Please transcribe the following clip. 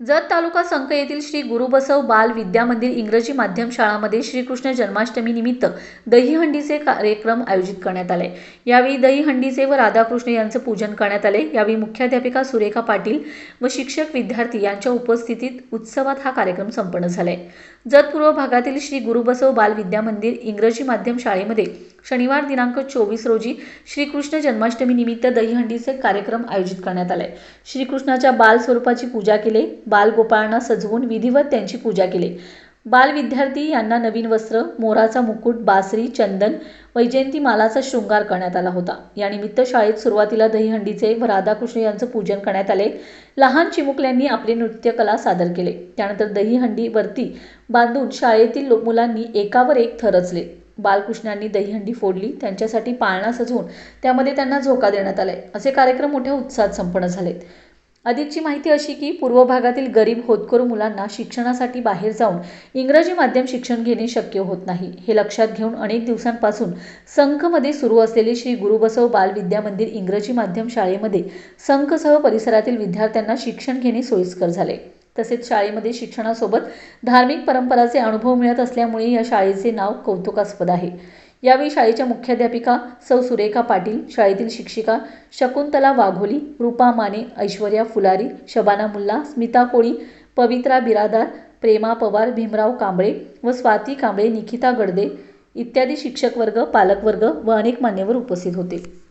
जत तालुका संक येथील श्री गुरुबसव बाल विद्या मंदिर इंग्रजी माध्यम शाळामध्ये श्रीकृष्ण जन्माष्टमी निमित्त दहीहंडीचे कार्यक्रम आयोजित करण्यात आले. यावेळी दहीहंडीचे व राधाकृष्ण यांचं पूजन करण्यात आले. यावेळी मुख्याध्यापिका सुरेखा पाटील व शिक्षक विद्यार्थी यांच्या उपस्थितीत उत्सवात हा कार्यक्रम संपन्न झालाय. जत पूर्व भागातील श्री गुरुबसव बाल विद्या मंदिर इंग्रजी माध्यम शाळेमध्ये शनिवार दिनांक चोवीस रोजी श्रीकृष्ण जन्माष्टमी निमित्त दहीहंडीचे कार्यक्रम आयोजित करण्यात आले. श्रीकृष्णाच्या बाल स्वरूपाची पूजा केली बालगोपाळांना सजवून विधिवत त्यांची पूजा केली. बाल विद्यार्थी यांना नवीन वस्त्र मोराचा मुकुट बासरी चंदन वैजयंती मालाचा शृंगार करण्यात आला होता. यानिमित्त शाळेत सुरुवातीला दहीहंडीचे व राधाकृष्ण यांचं पूजन करण्यात आले. लहान चिमुकल्यांनी आपले नृत्यकला सादर केले. त्यानंतर दहीहंडीवरती बांधून शाळेतील मुलांनी एकावर एक थरचले बालकृष्णांनी दहीहंडी फोडली त्यांच्यासाठी पाळणा सजवून त्यामध्ये त्यांना झोका देण्यात आलाय. असे कार्यक्रम मोठ्या उत्साहात संपन्न झालेत. अधिकची माहिती अशी की पूर्व भागातील गरीब होतकरू मुलांना शिक्षणासाठी बाहेर जाऊन इंग्रजी माध्यम शिक्षण घेणे शक्य होत नाही. हे लक्षात घेऊन अनेक दिवसांपासून संखमध्ये सुरू असलेले श्री गुरुबसव बाल विद्या मंदिर इंग्रजी माध्यम शाळेमध्ये संखसह परिसरातील विद्यार्थ्यांना शिक्षण घेणे सोयीस्कर झाले. तसेच शाळेमध्ये शिक्षणासोबत धार्मिक परंपराचे अनुभव मिळत असल्यामुळे या शाळेचे नाव कौतुकास्पद आहे. यावेळी शाळेच्या मुख्याध्यापिका सौ सुरेखा पाटील शाळेतील शिक्षिका शकुंतला वाघोली रूपा माने ऐश्वर्या फुलारी शबाना मुल्ला स्मिता कोळी पवित्रा बिरादार प्रेमा पवार भीमराव कांबळे व स्वाती कांबळे निकिता गडदे इत्यादी शिक्षक वर्ग पालकवर्ग व अनेक मान्यवर उपस्थित होते.